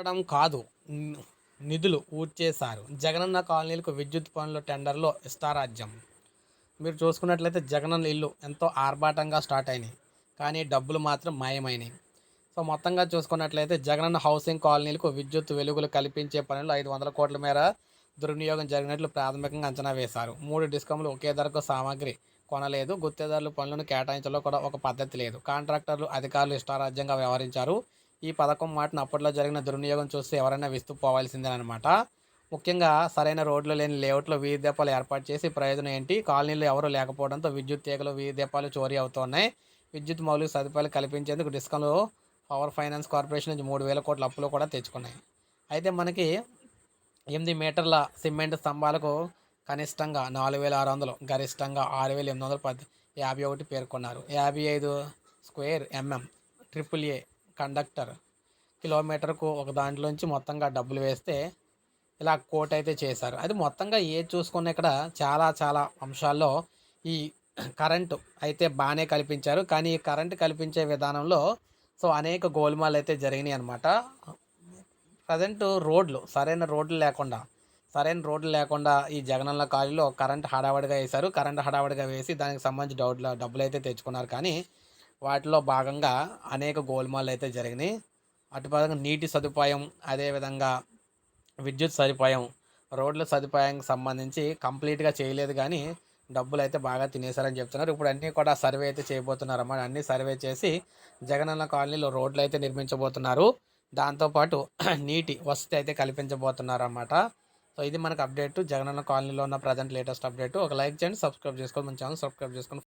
కట్టడం కాదు. నిధులు ఊడ్చేశారు. జగనన్న కాలనీలకు విద్యుత్ పనుల టెండర్లో ఇష్టారాజ్యం. మీరు చూసుకున్నట్లయితే జగనన్న ఇల్లు ఎంతో ఆర్భాటంగా స్టార్ట్ అయినాయి. కానీ డబ్బులు మాత్రం మాయమైనాయి. సో మొత్తంగా చూసుకున్నట్లయితే జగనన్న హౌసింగ్ కాలనీలకు విద్యుత్ వెలుగులు కల్పించే పనులు ఐదు వందల కోట్ల మేర దుర్వినియోగం జరిగినట్లు ప్రాథమికంగా అంచనా వేశారు. మూడు డిస్కంలు ఒకే ధరకు సామాగ్రి కొనలేదు. గుత్తేదారులు పనులను కేటాయించడంలో కూడా ఒక పద్ధతి లేదు. కాంట్రాక్టర్లు అధికారులు ఇష్టారాజ్యంగా వ్యవహరించారు. ఈ పథకం మాటను అప్పట్లో జరిగిన దుర్వినియోగం చూస్తే ఎవరైనా విస్తూ పోవాల్సిందేనమాట ముఖ్యంగా సరైన రోడ్లు లేని లేఅవుట్లో వీధి దీపాలు ఏర్పాటు చేసి ప్రయోజనం ఏంటి? కాలనీలు ఎవరు లేకపోవడంతో విద్యుత్ తీగలు వీధి దీపాలు చోరీ అవుతున్నాయి. విద్యుత్ మౌలిక సదుపాయాలు కల్పించేందుకు డిస్కంలు పవర్ ఫైనాన్స్ కార్పొరేషన్ నుంచి మూడు వేల కోట్ల అప్పులు కూడా తెచ్చుకున్నాయి. అయితే మనకి ఎనిమిది మీటర్ల సిమెంట్ స్తంభాలకు కనిష్టంగా నాలుగు వేల ఆరు వందలు గరిష్టంగా ఆరు వేల ఎనిమిది వందల పది యాభై ఒకటి పేర్కొన్నారు. యాభై ఐదు square MM triple A conductor కిలోమీటర్కు ఒక దాంట్లోంచి మొత్తంగా డబ్బులు వేస్తే ఇలా కోట్ అయితే చేశారు. అది మొత్తంగా ఏది చూసుకున్న ఇక్కడ చాలా చాలా అంశాల్లో ఈ కరెంటు అయితే బాగానే కల్పించారు. కానీ ఈ కరెంటు కల్పించే విధానంలో సో అనేక గోల్మాలు అయితే జరిగినాయి అనమాట ప్రజెంట్ రోడ్లు సరైన రోడ్లు లేకుండా సరైన రోడ్లు లేకుండా ఈ జగనన్న కాలనీలో కరెంట్ హడావడిగా వేశారు. కరెంట్ హడావడిగా వేసి దానికి సంబంధించి డౌట్ డబ్బులు అయితే తెచ్చుకున్నారు. కానీ వాటిలో భాగంగా అనేక గోల్మాలు అయితే జరిగినాయి అటుపరంగా నీటి సదుపాయం అదేవిధంగా విద్యుత్ సదుపాయం రోడ్ల సదుపాయానికి సంబంధించి కంప్లీట్గా చేయలేదు కానీ డబ్బులు అయితే బాగా తినేశారని చెప్తున్నారు. ఇప్పుడు అన్నీ కూడా సర్వే అయితే చేయబోతున్నారు అన్నమాట అన్నీ సర్వే చేసి జగనన్న కాలనీలో రోడ్లు అయితే నిర్మించబోతున్నారు. దాంతోపాటు నీటి వసతి అయితే కల్పించబోతున్నారు అన్నమాట సో ఇది మనకు అప్డేట్. జగనన్న కాలనీలో ఉన్న ప్రజెంట్ లేటెస్ట్ అప్డేట్. ఒక లైక్ చేయండి సబ్స్క్రైబ్ చేసుకోండి. మన ఛానల్ సబ్స్క్రైబ్ చేసుకోండి